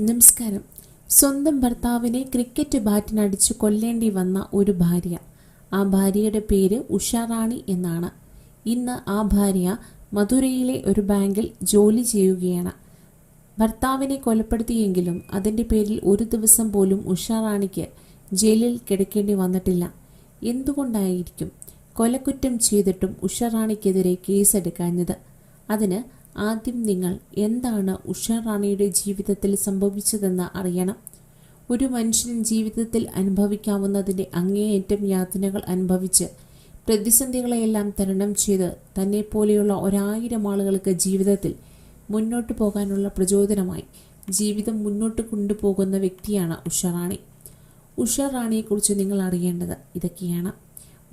നമസ്കാരം. സ്വന്തം ഭർത്താവിനെ ക്രിക്കറ്റ് ബാറ്റിനടിച്ച് കൊല്ലേണ്ടി വന്ന ഒരു ഭാര്യ. ആ ഭാര്യയുടെ പേര് ഉഷാറാണി എന്നാണ്. ഇന്ന് ആ ഭാര്യ മധുരയിലെ ഒരു ബാങ്കിൽ ജോലി ചെയ്യുകയാണ്. ഭർത്താവിനെ കൊലപ്പെടുത്തിയെങ്കിലും അതിന്റെ പേരിൽ ഒരു ദിവസം പോലും ഉഷാറാണിക്ക് ജയിലിൽ കിടക്കേണ്ടി വന്നിട്ടില്ല. എന്തുകൊണ്ടായിരിക്കും കൊലക്കുറ്റം ചെയ്തിട്ടും ഉഷാറാണിക്കെതിരെ കേസെടുക്കാഞ്ഞത് അതിന് ആദ്യം നിങ്ങൾ എന്താണ് ഉഷാറാണിയുടെ ജീവിതത്തിൽ സംഭവിച്ചതെന്ന് അറിയണം. ഒരു മനുഷ്യൻ ജീവിതത്തിൽ അനുഭവിക്കാവുന്നതിന്റെ അങ്ങേയറ്റം യാതനകൾ അനുഭവിച്ച് പ്രതിസന്ധികളെയെല്ലാം തരണം ചെയ്ത് തന്നെ പോലെയുള്ള ഒരായിരം ആളുകൾക്ക് ജീവിതത്തിൽ മുന്നോട്ട് പോകാനുള്ള പ്രചോദനമായി ജീവിതം മുന്നോട്ട് കൊണ്ടുപോകുന്ന വ്യക്തിയാണ് ഉഷാറാണി ഉഷാറാണിയെക്കുറിച്ച് നിങ്ങൾ അറിയേണ്ടത് ഇതൊക്കെയാണ്.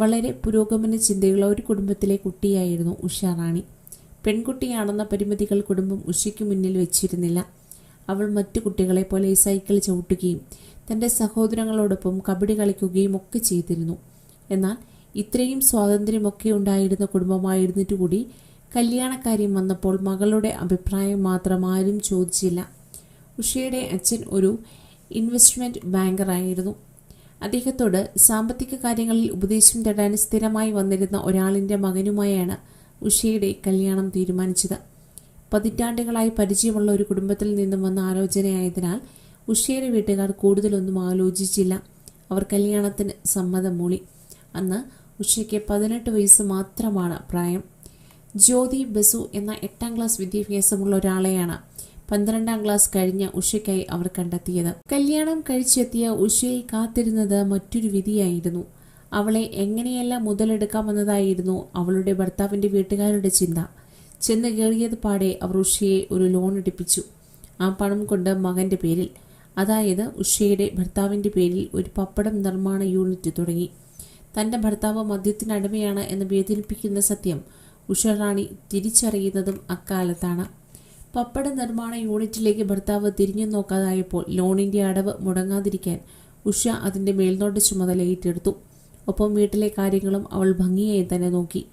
വളരെ പുരോഗമന ചിന്തയുള്ള ഒരു കുടുംബത്തിലെ കുട്ടിയായിരുന്നു ഉഷാറാണി പെൺകുട്ടിയാണെന്ന പരിമിതികൾ കുടുംബം ഉഷയ്ക്ക് മുന്നിൽ വെച്ചിരുന്നില്ല. അവൾ മറ്റു കുട്ടികളെ പോലെ സൈക്കിൾ ചവിട്ടുകയും തന്റെ സഹോദരങ്ങളോടൊപ്പം കബഡി കളിക്കുകയും ഒക്കെ ചെയ്തിരുന്നു. എന്നാൽ ഇത്രയും സ്വാതന്ത്ര്യമൊക്കെ ഉണ്ടായിരുന്ന കുടുംബമായിരുന്നിട്ട് കൂടി കല്യാണക്കാര്യം വന്നപ്പോൾ മകളുടെ അഭിപ്രായം മാത്രം ആരും ചോദിച്ചില്ല. ഉഷയുടെ അച്ഛൻ ഒരു ഇൻവെസ്റ്റ്മെന്റ് ബാങ്കറായിരുന്നു അദ്ദേഹത്തോട് സാമ്പത്തിക കാര്യങ്ങളിൽ ഉപദേശം തേടാൻ സ്ഥിരമായി വന്നിരുന്ന ഒരാളിന്റെ മകനുമായാണ് ഉഷയുടെ കല്യാണം തീരുമാനിച്ചത്. പതിറ്റാണ്ടുകളായി പരിചയമുള്ള ഒരു കുടുംബത്തിൽ നിന്നും വന്ന ആലോചനയായതിനാൽ ഉഷയുടെ വീട്ടുകാർ കൂടുതലൊന്നും ആലോചിച്ചില്ല. അവർ കല്യാണത്തിന് സമ്മതം മൂളി. അന്ന് ഉഷയ്ക്ക് പതിനെട്ട് വയസ്സ് മാത്രമാണ് പ്രായം. ജ്യോതി ബസു എന്ന എട്ടാം ക്ലാസ് വിദ്യാഭ്യാസമുള്ള ഒരാളെയാണ് പന്ത്രണ്ടാം ക്ലാസ് കഴിഞ്ഞ ഉഷയ്ക്കായി അവർ കണ്ടെത്തിയത്. കല്യാണം കഴിച്ചെത്തിയ ഉഷയെ കാത്തിരുന്നത് മറ്റൊരു വിധിയായിരുന്നു. അവളെ എങ്ങനെയെല്ലാം മുതലെടുക്കാമെന്നതായിരുന്നു അവളുടെ ഭർത്താവിന്റെ വീട്ടുകാരുടെ ചിന്ത. ചെന്ന് കയറിയത് പാടെ അവർ ഉഷയെ ഒരു ലോൺ എടുപ്പിച്ചു. ആ പണം കൊണ്ട് മകന്റെ പേരിൽ അതായത് ഉഷയുടെ ഭർത്താവിന്റെ പേരിൽ ഒരു പപ്പടം നിർമ്മാണ യൂണിറ്റ് തുടങ്ങി. തന്റെ ഭർത്താവ് മദ്യത്തിനടിമയാണ് എന്ന് വേദനിപ്പിക്കുന്ന സത്യം ഉഷ റാണി തിരിച്ചറിയുന്നതും അക്കാലത്താണ്. പപ്പട നിർമ്മാണ യൂണിറ്റിലേക്ക് ഭർത്താവ് തിരിഞ്ഞു നോക്കാതായപ്പോൾ ലോണിന്റെ അടവ് മുടങ്ങാതിരിക്കാൻ ഉഷ അതിന്റെ മേൽനോട്ട ചുമതല ഏറ്റെടുത്തു. ഒപ്പം വീട്ടിലെ കാര്യങ്ങളും അവൾ ഭംഗിയായി തന്നെ നോക്കി.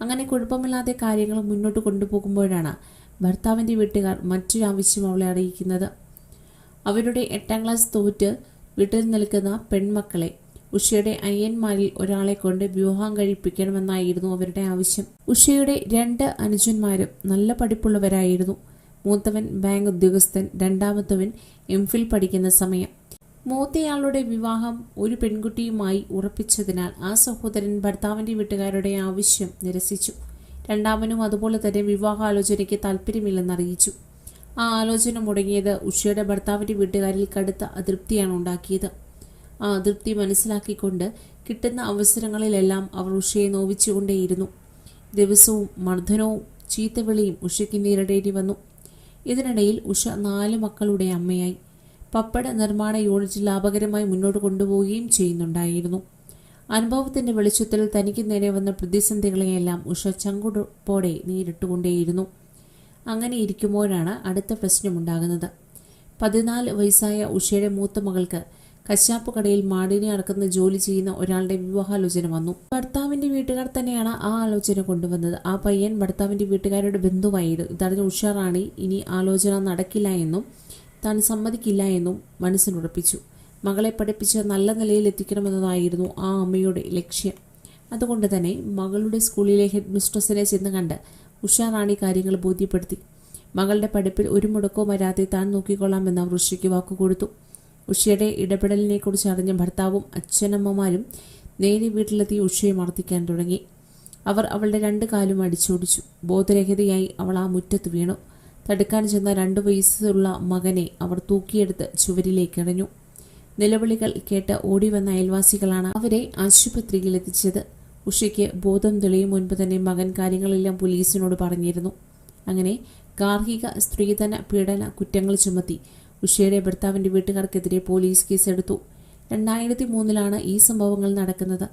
അങ്ങനെ കുഴപ്പമില്ലാതെ കാര്യങ്ങൾ മുന്നോട്ട് കൊണ്ടുപോകുമ്പോഴാണ് ഭർത്താവിന്റെ വീട്ടുകാർ മറ്റൊരു ആവശ്യം അവളെ അറിയിക്കുന്നത്. അവരുടെ എട്ടാം ക്ലാസ് തോറ്റ് വീട്ടിൽ നിൽക്കുന്ന പെൺമക്കളെ ഉഷയുടെ അനിയന്മാരിൽ ഒരാളെ കൊണ്ട് വിവാഹം കഴിപ്പിക്കണമെന്നായിരുന്നു അവരുടെ ആവശ്യം. ഉഷയുടെ രണ്ട് അനുജന്മാരും നല്ല പഠിപ്പുള്ളവരായിരുന്നു. മൂത്തവൻ ബാങ്ക് ഉദ്യോഗസ്ഥൻ രണ്ടാമത്തവൻ എം പഠിക്കുന്ന സമയം. മൂത്തയാളുടെ വിവാഹം ഒരു പെൺകുട്ടിയുമായി ഉറപ്പിച്ചതിനാൽ ആ സഹോദരൻ ഭർത്താവിന്റെ വീട്ടുകാരുടെ ആവശ്യം നിരസിച്ചു. രണ്ടാമനും അതുപോലെ തന്നെ വിവാഹാലോചനയ്ക്ക് താല്പര്യമില്ലെന്ന് അറിയിച്ചു ആ ആലോചന മുടങ്ങിയത് ഉഷയുടെ ഭർത്താവിന്റെ വീട്ടുകാരിൽ കടുത്ത അതൃപ്തിയാണ് ഉണ്ടാക്കിയത്. ആ അതൃപ്തി മനസ്സിലാക്കിക്കൊണ്ട് കിട്ടുന്ന അവസരങ്ങളിലെല്ലാം അവർ ഉഷയെ നോവിച്ചുകൊണ്ടേയിരുന്നു. ദിവസവും മർദ്ദനവും ചീത്തവിളിയും ഉഷയ്ക്ക് നേരിടേണ്ടി വന്നു. ഇതിനിടയിൽ ഉഷ നാല് മക്കളുടെ അമ്മയായി. പപ്പട നിർമ്മാണ യൂണിറ്റ് ലാഭകരമായി മുന്നോട്ട് കൊണ്ടുപോവുകയും ചെയ്യുന്നുണ്ടായിരുന്നു. അനുഭവത്തിന്റെ വെളിച്ചത്തിൽ തനിക്ക് നേരെ വന്ന പ്രതിസന്ധികളെയെല്ലാം ഉഷ ചങ്കുടപ്പോടെ നേരിട്ടുകൊണ്ടേയിരുന്നു. അങ്ങനെ ഇരിക്കുമ്പോഴാണ് അടുത്ത പ്രശ്നമുണ്ടാകുന്നത്. പതിനാല് വയസ്സായ ഉഷയുടെ മൂത്ത മകൾക്ക് കശാപ്പ് കടയിൽ മാടിനെ അടക്കുന്ന ജോലി ചെയ്യുന്ന ഒരാളുടെ വിവാഹാലോചന വന്നു. ഭർത്താവിന്റെ വീട്ടുകാർ തന്നെയാണ് ആ ആലോചന കൊണ്ടുവന്നത്. ആ പയ്യൻ ഭർത്താവിന്റെ വീട്ടുകാരുടെ ബന്ധുവായിരുന്നു. ഇതറിഞ്ഞ ഉഷാറാണി ഇനി ആലോചന നടക്കില്ല എന്നും താൻ സമ്മതിക്കില്ല എന്നും മനസ്സിനുറപ്പിച്ചു. മകളെ പഠിപ്പിച്ച് നല്ല നിലയിൽ എത്തിക്കണമെന്നതായിരുന്നു ആ അമ്മയുടെ ലക്ഷ്യം. അതുകൊണ്ട് തന്നെ മകളുടെ സ്കൂളിലെ ഹെഡ് മിസ്ട്രസിനെ ചെന്ന് കണ്ട് ഉഷാറാണി കാര്യങ്ങൾ ബോധ്യപ്പെടുത്തി. മകളുടെ പഠിപ്പിൽ ഒരു മുടക്കവും വരാതെ താൻ നോക്കിക്കൊള്ളാമെന്ന് അവർ ഉഷയ്ക്ക് വാക്കുകൊടുത്തു. ഉഷയുടെ ഇടപെടലിനെക്കുറിച്ച് അറിഞ്ഞ ഭർത്താവും അച്ഛനമ്മമാരും നേരെ വീട്ടിലെത്തി ഉഷയെ മർദ്ദിക്കാൻ തുടങ്ങി. അവർ അവളുടെ രണ്ട് കാലും അടിച്ചോടിച്ചു. ബോധരഹിതയായി അവൾ ആ മുറ്റത്ത് വീണു. തടുക്കാൻ ചെന്ന രണ്ടു വയസ്സുള്ള മകനെ അവർ തൂക്കിയെടുത്ത് ചുവരിലേക്ക് എറിഞ്ഞു നിലവിളികൾ കേട്ട് ഓടിവന്ന അയൽവാസികളാണ് അവരെ ആശുപത്രിയിൽ എത്തിച്ചത്. ഉഷയ്ക്ക് ബോധം തെളിയും മുൻപ് തന്നെ മകൻ കാര്യങ്ങളെല്ലാം പോലീസിനോട് പറഞ്ഞിരുന്നു. അങ്ങനെ ഗാർഹിക സ്ത്രീധന പീഡന കുറ്റങ്ങൾ ചുമത്തി ഉഷയുടെ ഭർത്താവിന്റെ വീട്ടുകാർക്കെതിരെ പോലീസ് കേസെടുത്തു. രണ്ടായിരത്തി മൂന്നിലാണ് ഈ സംഭവങ്ങൾ നടക്കുന്നത്.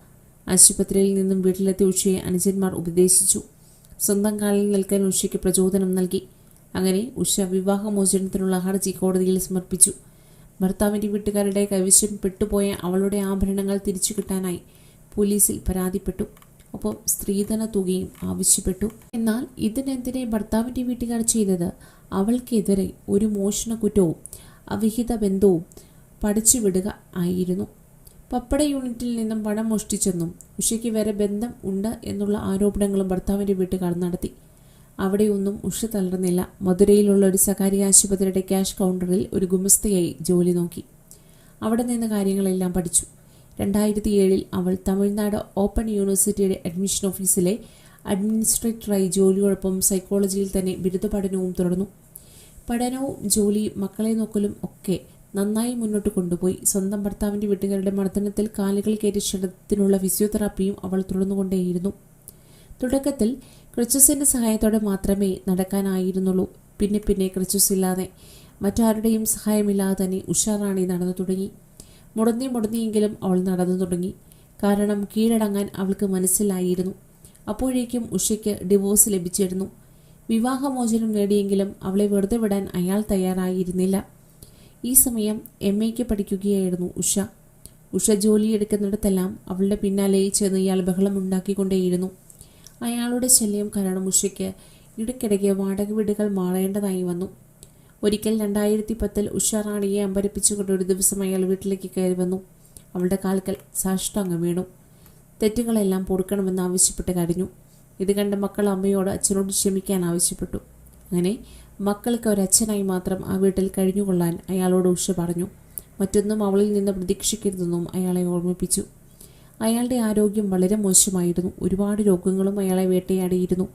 ആശുപത്രിയിൽ നിന്നും വീട്ടിലെത്തിയ ഉഷയെ അനുജന്മാർ ഉപദേശിച്ചു. സ്വന്തം കാലിൽ നിൽക്കാൻ ഉഷയ്ക്ക് പ്രചോദനം നൽകി. അങ്ങനെ ഉഷ വിവാഹമോചനത്തിനുള്ള ഹർജി കോടതിയിൽ സമർപ്പിച്ചു. ഭർത്താവിന്റെ വീട്ടുകാരുടെ കൈവശം പെട്ടുപോയ അവളുടെ ആഭരണങ്ങൾ തിരിച്ചു കിട്ടാനായി പോലീസിൽ പരാതിപ്പെട്ടു. ഒപ്പം സ്ത്രീധന തുകയും ആവശ്യപ്പെട്ടു. എന്നാൽ ഇതിനെതിരെ ഭർത്താവിന്റെ വീട്ടുകാർ ചെയ്തത് അവൾക്കെതിരെ ഒരു മോഷണ കുറ്റവും അവിഹിത ബന്ധവും പഠിച്ചുവിടുക ആയിരുന്നു. പപ്പട യൂണിറ്റിൽ നിന്നും പണം മോഷ്ടിച്ചെന്നും ഉഷയ്ക്ക് വരെ ബന്ധം ഉണ്ട് എന്നുള്ള ആരോപണങ്ങളും ഭർത്താവിന്റെ വീട്ടുകാർ നടത്തി. അവിടെയൊന്നും ഉഷ തളർന്നില്ല. മധുരയിലുള്ള ഒരു സ്വകാര്യ ആശുപത്രിയുടെ ക്യാഷ് കൗണ്ടറിൽ ഒരു ഗുമസ്തയായി ജോലി നോക്കി. അവിടെ നിന്ന് കാര്യങ്ങളെല്ലാം പഠിച്ചു. രണ്ടായിരത്തി ഏഴിൽ അവൾ തമിഴ്നാട് ഓപ്പൺ യൂണിവേഴ്സിറ്റിയുടെ അഡ്മിഷൻ ഓഫീസിലെ അഡ്മിനിസ്ട്രേറ്ററായി ജോലിയോടൊപ്പം സൈക്കോളജിയിൽ തന്നെ ബിരുദ പഠനവും തുടർന്നു. പഠനവും ജോലിയും മക്കളെ നോക്കലും ഒക്കെ നന്നായി മുന്നോട്ട് കൊണ്ടുപോയി. സ്വന്തം ഭർത്താവിന്റെ വീട്ടുകാരുടെ മർദ്ദനത്തിൽ കാലുകൾ കയറ്റി ക്ഷണത്തിനുള്ള ഫിസിയോതെറാപ്പിയും അവൾ തുടർന്നുകൊണ്ടേയിരുന്നു. തുടക്കത്തിൽ ക്രിച്ചസിന്റെ സഹായത്തോടെ മാത്രമേ നടക്കാനായിരുന്നുള്ളൂ. പിന്നെ പിന്നെ ക്രിസ്തുസ് ഇല്ലാതെ മറ്റാരുടെയും സഹായമില്ലാതെ തന്നെ ഉഷാറാണി നടന്നു തുടങ്ങി. മുടന്നി മുടന്നിയെങ്കിലും അവൾ നടന്നു തുടങ്ങി. കാരണം കീഴടങ്ങാൻ അവൾക്ക് മനസ്സിലായിരുന്നു. അപ്പോഴേക്കും ഉഷയ്ക്ക് ഡിവോഴ്സ് ലഭിച്ചിരുന്നു. വിവാഹമോചനം നേടിയെങ്കിലും അവളെ വെറുതെ വിടാൻ അയാൾ തയ്യാറായിരുന്നില്ല. ഈ സമയം എം എക്ക് പഠിക്കുകയായിരുന്നു ഉഷ. ഉഷ ജോലിയെടുക്കുന്നിടത്തെല്ലാം അവളുടെ പിന്നാലെ ചെന്ന് ഇയാൾ ബഹളം ഉണ്ടാക്കിക്കൊണ്ടേയിരുന്നു. അയാളുടെ ശല്യം കാരണം ഉഷയ്ക്ക് ഇടയ്ക്കിടയ്ക്ക് വാടക വീടുകൾ മാറേണ്ടതായി വന്നു. ഒരിക്കൽ രണ്ടായിരത്തി പത്തിൽ ഉഷ റാണിയെ അമ്പരപ്പിച്ചുകൊണ്ട് ഒരു ദിവസം അയാൾ വീട്ടിലേക്ക് കയറി വന്നു. അവളുടെ കാൽക്കൽ സാഷ്ടാംഗം വീണു. തെറ്റുകളെല്ലാം പൊറുക്കണമെന്ന് ആവശ്യപ്പെട്ട് കരഞ്ഞു. ഇത് കണ്ട മക്കൾ അമ്മയോട് അച്ഛനോട് ക്ഷമിക്കാൻ ആവശ്യപ്പെട്ടു. അങ്ങനെ മക്കൾക്ക് ഒരച്ഛനായി മാത്രം ആ വീട്ടിൽ കഴിഞ്ഞുകൊള്ളാൻ അയാളോട് ഉഷ പറഞ്ഞു. മറ്റൊന്നും അവളിൽ നിന്ന് പ്രതീക്ഷിക്കരുതെന്നും അയാളെ ഓർമ്മിപ്പിച്ചു. അയാളുടെ ആരോഗ്യം വളരെ മോശമായിരുന്നു. ഒരുപാട് രോഗങ്ങളും അയാളെ വേട്ടയാടിയിരുന്നു.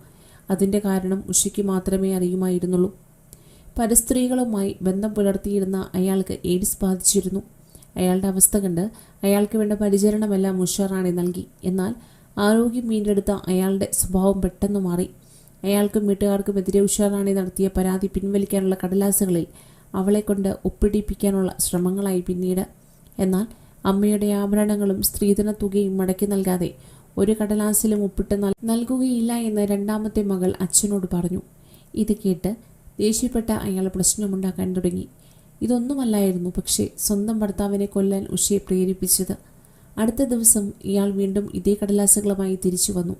അതിന്റെ കാരണം ഉഷയ്ക്ക് മാത്രമേ അറിയുമായിരുന്നുള്ളൂ. പരസ്ത്രീകളുമായി ബന്ധം പുലർത്തിയിരുന്ന അയാൾക്ക് എയ്ഡ്സ് ബാധിച്ചിരുന്നു. അയാളുടെ അവസ്ഥ കണ്ട് അയാൾക്ക് വേണ്ട പരിചരണമെല്ലാം ഉഷാറാണി നൽകി. എന്നാൽ ആരോഗ്യം വീണ്ടെടുത്ത അയാളുടെ സ്വഭാവം പെട്ടെന്ന് മാറി. അയാൾക്കും വീട്ടുകാർക്കും എതിരെ ഉഷാറാണി നടത്തിയ പരാതി പിൻവലിക്കാനുള്ള കടലാസുകളിൽ അവളെ കൊണ്ട് ഒപ്പിടിപ്പിക്കാനുള്ള ശ്രമങ്ങളായി പിന്നീട്. എന്നാൽ അമ്മയുടെ ആഭരണങ്ങളും സ്ത്രീധന തുകയും മടക്കി നൽകാതെ ഒരു കടലാസിലും ഒപ്പിട്ട് നൽ- നൽകുകയില്ല എന്ന് രണ്ടാമത്തെ മകൾ അച്ഛനോട് പറഞ്ഞു. ഇത് കേട്ട് ദേഷ്യപ്പെട്ട അയാൾ പ്രശ്നമുണ്ടാക്കാൻ തുടങ്ങി. ഇതൊന്നുമല്ലായിരുന്നു പക്ഷേ സ്വന്തം ഭർത്താവിനെ കൊല്ലാൻ ഉഷയെ പ്രേരിപ്പിച്ചത്. അടുത്ത ദിവസം ഇയാൾ വീണ്ടും ഇതേ കടലാസുകളുമായി തിരിച്ചു വന്നു.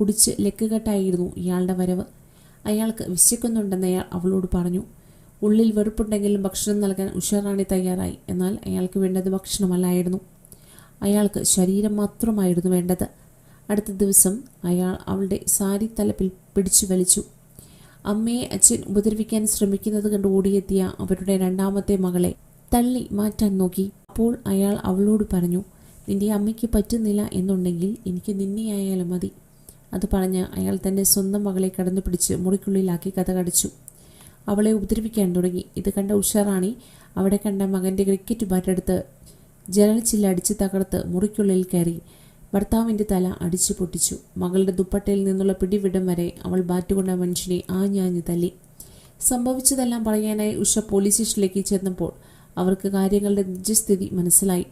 കുടിച്ച് ലക്കുകെട്ടായിരുന്നു ഇയാളുടെ വരവ്. അയാൾക്ക് വിശക്കുന്നുണ്ടെന്ന് അയാൾ അവളോട് പറഞ്ഞു. ഉള്ളിൽ വെറുപ്പുണ്ടെങ്കിലും ഭക്ഷണം നൽകാൻ ഉഷാറാണി തയ്യാറായി. എന്നാൽ അയാൾക്ക് വേണ്ടത് ഭക്ഷണമല്ലായിരുന്നു. അയാൾക്ക് ശരീരം മാത്രമായിരുന്നു വേണ്ടത്. അടുത്ത ദിവസം അയാൾ അവളുടെ സാരി തലപ്പിൽ പിടിച്ചു വലിച്ചു. അമ്മയെ അച്ഛൻ ഉപദ്രവിക്കാൻ ശ്രമിക്കുന്നത് കണ്ട് ഓടിയെത്തിയ അവരുടെ രണ്ടാമത്തെ മകളെ തള്ളി മാറ്റാൻ നോക്കി. അപ്പോൾ അയാൾ അവളോട് പറഞ്ഞു നിന്റെ അമ്മയ്ക്ക് പറ്റുന്നില്ല എന്നുണ്ടെങ്കിൽ എനിക്ക് നിന്നെയായാലും മതി. അത് പറഞ്ഞ് അയാൾ തന്റെ സ്വന്തം മകളെ കടന്നു പിടിച്ച് മുറിക്കുള്ളിലാക്കി കഥ കടിച്ചു. അവളെ ഉപദ്രവിക്കാൻ തുടങ്ങി. ഇത് കണ്ട ഉഷാറാണി അവിടെ കണ്ട മകന്റെ ക്രിക്കറ്റ് ബാറ്റെടുത്ത് ജനൽച്ചില്ല അടിച്ച് തകർത്ത് മുറിക്കുള്ളിൽ കയറി. ഭർത്താവിന്റെ തല അടിച്ചു പൊട്ടിച്ചു. മകളുടെ ദുപ്പട്ടയിൽ നിന്നുള്ള പിടിവിടം വരെ അവൾ ബാറ്റുകൊണ്ട മനുഷ്യനെ ആഞ്ഞാഞ്ഞു തല്ലി. സംഭവിച്ചതെല്ലാം പറയാനായി ഉഷ പോലീസ് സ്റ്റേഷനിലേക്ക് ചെന്നപ്പോൾ അവർക്ക് കാര്യങ്ങളുടെ നിജസ്ഥിതി മനസ്സിലായി.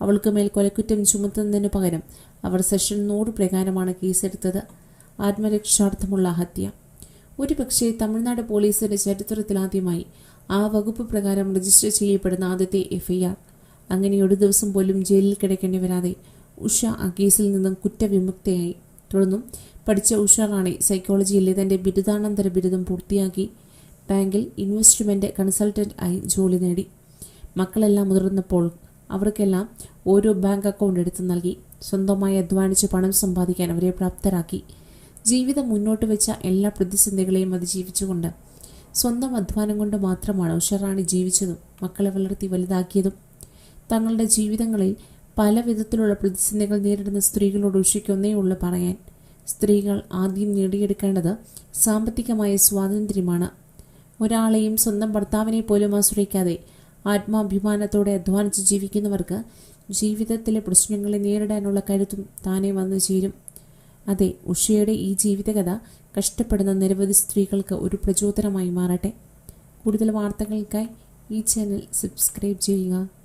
അവൾക്ക് മേൽ കൊലക്കുറ്റം ചുമത്തുന്നതിനു പകരം അവർ സെഷൻ നൂറ് പ്രകാരമാണ് കേസെടുത്തത് ആത്മരക്ഷാർത്ഥമുള്ള ഹത്യ. ഒരുപക്ഷെ തമിഴ്നാട് പോലീസിന്റെ ചരിത്രത്തിലാദ്യമായി ആ വകുപ്പ് പ്രകാരം രജിസ്റ്റർ ചെയ്യപ്പെടുന്ന ആദ്യത്തെ എഫ്ഐആർ. അങ്ങനെ ഒരു ദിവസം പോലും ജയിലിൽ കിടക്കേണ്ടി വരാതെ ഉഷ ആ കേസിൽ നിന്നും കുറ്റവിമുക്തയായി. തുടർന്നും പഠിച്ച ഉഷ റാണി സൈക്കോളജിയിലെ തന്റെ ബിരുദാനന്തര ബിരുദം പൂർത്തിയാക്കി ബാങ്കിൽ ഇൻവെസ്റ്റ്മെന്റ് കൺസൾട്ടന്റ് ആയി ജോലി നേടി. മക്കളെല്ലാം മുതിർന്നപ്പോൾ അവർക്കെല്ലാം ഓരോ ബാങ്ക് അക്കൗണ്ട് എടുത്തു നൽകി. സ്വന്തമായി അധ്വാനിച്ച് പണം സമ്പാദിക്കാൻ അവരെ പ്രാപ്തരാക്കി. ജീവിതം മുന്നോട്ട് വെച്ച എല്ലാ പ്രതിസന്ധികളെയും അതിജീവിച്ചുകൊണ്ട് സ്വന്തം അധ്വാനം കൊണ്ട് മാത്രമാണ് ഉഷറാണി ജീവിച്ചതും മക്കളെ വളർത്തി വലുതാക്കിയതും. തങ്ങളുടെ ജീവിതങ്ങളിൽ പല വിധത്തിലുള്ള പ്രതിസന്ധികൾ നേരിടുന്ന സ്ത്രീകളോട് ഉഷിക്കൊന്നേ ഉള്ളു പറയാൻ. സ്ത്രീകൾ ആദ്യം നേടിയെടുക്കേണ്ടത് സാമ്പത്തികമായ സ്വാതന്ത്ര്യമാണ്. ഒരാളെയും സ്വന്തം ഭർത്താവിനെ പോലും ആശ്രയിക്കാതെ ആത്മാഭിമാനത്തോടെ അധ്വാനിച്ച് ജീവിക്കുന്നവർക്ക് ജീവിതത്തിലെ പ്രശ്നങ്ങളെ നേരിടാനുള്ള കരുത്തും താനേ വന്നു ചേരും. അതെ ഉഷയുടെ ഈ ജീവിതകഥ കഷ്ടപ്പെടുന്ന നിരവധി സ്ത്രീകൾക്ക് ഒരു പ്രചോദനമായി മാറട്ടെ. കൂടുതൽ വാർത്തകൾക്കായി ഈ ചാനൽ സബ്സ്ക്രൈബ് ചെയ്യുക.